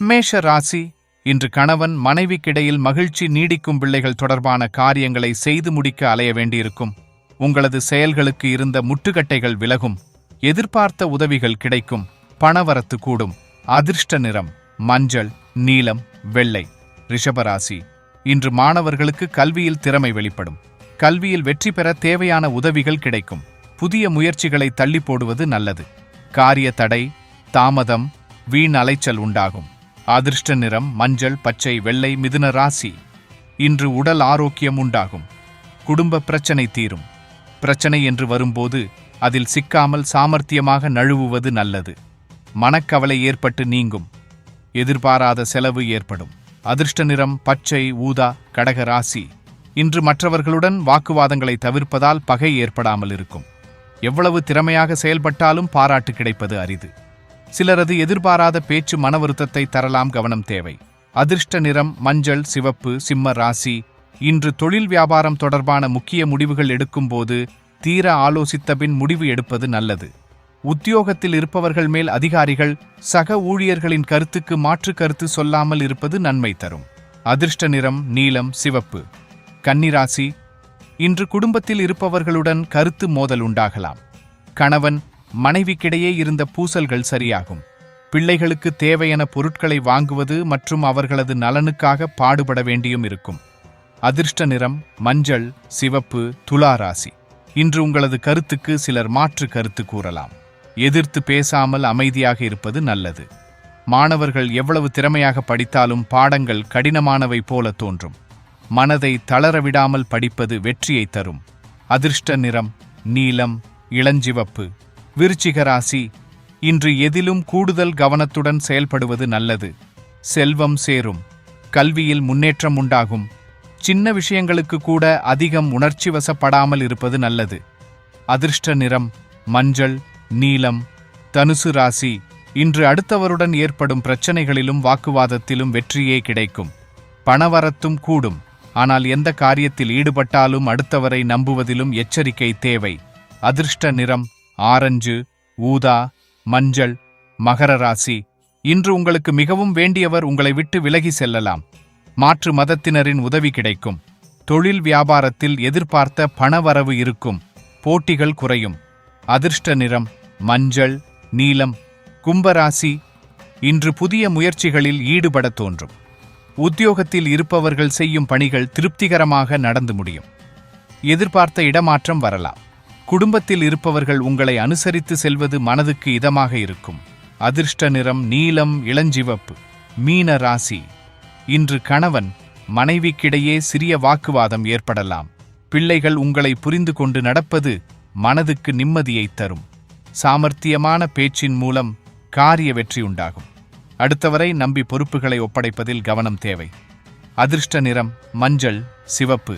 மேஷ ராசி இன்று கணவன் மனைவிக்கிடையில் மகிழ்ச்சி நீடிக்கும் பிள்ளைகள் தொடர்பான காரியங்களை செய்து முடிக்க அலைய வேண்டியிருக்கும். உங்களது செயல்களுக்கு இருந்த முட்டுக்கட்டைகள் விலகும். எதிர்பார்த்த உதவிகள் கிடைக்கும். பணவரத்து கூடும். அதிர்ஷ்ட நிறம் மஞ்சள் நீலம் வெள்ளை. ரிஷபராசி இன்று மாணவர்களுக்கு கல்வியில் திறமை வெளிப்படும். கல்வியில் வெற்றி பெற தேவையான உதவிகள் கிடைக்கும். புதிய முயற்சிகளை தள்ளி போடுவது நல்லது. காரிய தடை தாமதம் வீண் அலைச்சல் உண்டாகும். அதிர்ஷ்ட நிறம் மஞ்சள் பச்சை வெள்ளை மிதுன ராசி. இன்று உடல் ஆரோக்கியம் உண்டாகும். குடும்ப பிரச்சனை தீரும். பிரச்சனை என்று வரும்போது அதில் சிக்காமல் சாமர்த்தியமாக நழுவுவது நல்லது. மனக்கவலை ஏற்பட்டு நீங்கும். எதிர்பாராத செலவு ஏற்படும். அதிர்ஷ்ட நிறம் பச்சை ஊதா கடக ராசி. இன்று மற்றவர்களுடன் வாக்குவாதங்களை தவிர்ப்பதால் பகை ஏற்படாமல் இருக்கும். எவ்வளவு திறமையாக செயல்பட்டாலும் பாராட்டு கிடைப்பது அரிது. சிலரது எதிர்பாராத பேச்சு மன வருத்தத்தை தரலாம் கவனம் தேவை. அதிர்ஷ்ட நிறம் மஞ்சள் சிவப்பு சிம்ம ராசி. இன்று தொழில் வியாபாரம் தொடர்பான முக்கிய முடிவுகள் எடுக்கும்போது தீர ஆலோசித்தபின் முடிவு எடுப்பது நல்லது. உத்தியோகத்தில் இருப்பவர்கள் மேல் அதிகாரிகள் சக ஊழியர்களின் கருத்துக்கு மாற்று கருத்து சொல்லாமல் இருப்பது நன்மை தரும். அதிர்ஷ்ட நிறம் நீலம் சிவப்பு. கன்னிராசி இன்று குடும்பத்தில் இருப்பவர்களுடன் கருத்து மோதல் உண்டாகலாம். கணவன் மனைவிக்கிடையே இருந்த பூசல்கள் சரியாகும். பிள்ளைகளுக்கு தேவையான பொருட்களை வாங்குவது மற்றும் அவர்களது நலனுக்காக பாடுபட வேண்டியும் இருக்கும். அதிர்ஷ்ட நிறம் மஞ்சள் சிவப்பு துலா ராசி. இன்று உங்களது கருத்துக்கு சிலர் மாற்று கருத்து கூறலாம். எதிர்த்து பேசாமல் அமைதியாக இருப்பது நல்லது. மாணவர்கள் எவ்வளவு திறமையாக படித்தாலும் பாடங்கள் கடினமானவை போல தோன்றும். மனதை தளரவிடாமல் படிப்பது வெற்றியை தரும். அதிர்ஷ்ட நிறம் நீலம் இளஞ்சிவப்பு விருச்சிக ராசி. இன்று எதிலும் கூடுதல் கவனத்துடன் செயல்படுவது நல்லது. செல்வம் சேரும். கல்வியில் முன்னேற்றம் உண்டாகும். சின்ன விஷயங்களுக்கு கூட அதிகம் உணர்ச்சி வசப்படாமல் இருப்பது நல்லது. அதிர்ஷ்ட நிறம் மஞ்சள் நீலம் தனுசு ராசி. இன்று அடுத்தவருடன் ஏற்படும் பிரச்சனைகளிலும் வாக்குவாதத்திலும் வெற்றியே கிடைக்கும். பணவரத்தும் கூடும். ஆனால் எந்த காரியத்தில் ஈடுபட்டாலும் அடுத்தவரை நம்புவதிலும் எச்சரிக்கை தேவை. அதிர்ஷ்ட நிறம் ஆரஞ்சு ஊதா மஞ்சள் மகர ராசி. இன்று உங்களுக்கு மிகவும் வேண்டியவர் உங்களை விட்டு விலகி செல்லலாம். மாற்று மதத்தினரின் உதவி கிடைக்கும். தொழில் வியாபாரத்தில் எதிர்பார்த்த பணவரவு இருக்கும். போட்டிகள் குறையும். அதிர்ஷ்ட நிறம் மஞ்சள் நீலம் கும்பராசி இன்று புதிய முயற்சிகளில் ஈடுபட தோன்றும். உத்தியோகத்தில் இருப்பவர்கள் செய்யும் பணிகள் திருப்திகரமாக நடந்து முடியும். எதிர்பார்த்த இடமாற்றம் வரலாம். குடும்பத்தில் இருப்பவர்கள் உங்களை அனுசரித்து செல்வது மனதுக்கு இதமாக இருக்கும். அதிர்ஷ்ட நிறம் நீலம் இளஞ்சிவப்பு. மீன ராசி. இன்று கணவன் மனைவிக்கிடையே சிறிய வாக்குவாதம் ஏற்படலாம். பிள்ளைகள் உங்களை புரிந்து கொண்டு நடப்பது மனதுக்கு நிம்மதியை தரும். சாமர்த்தியமான பேச்சின் மூலம் காரிய வெற்றி உண்டாகும். அடுத்தவரை நம்பி பொறுப்புகளை ஒப்படைப்பதில் கவனம் தேவை. அதிர்ஷ்ட நிறம் மஞ்சள் சிவப்பு.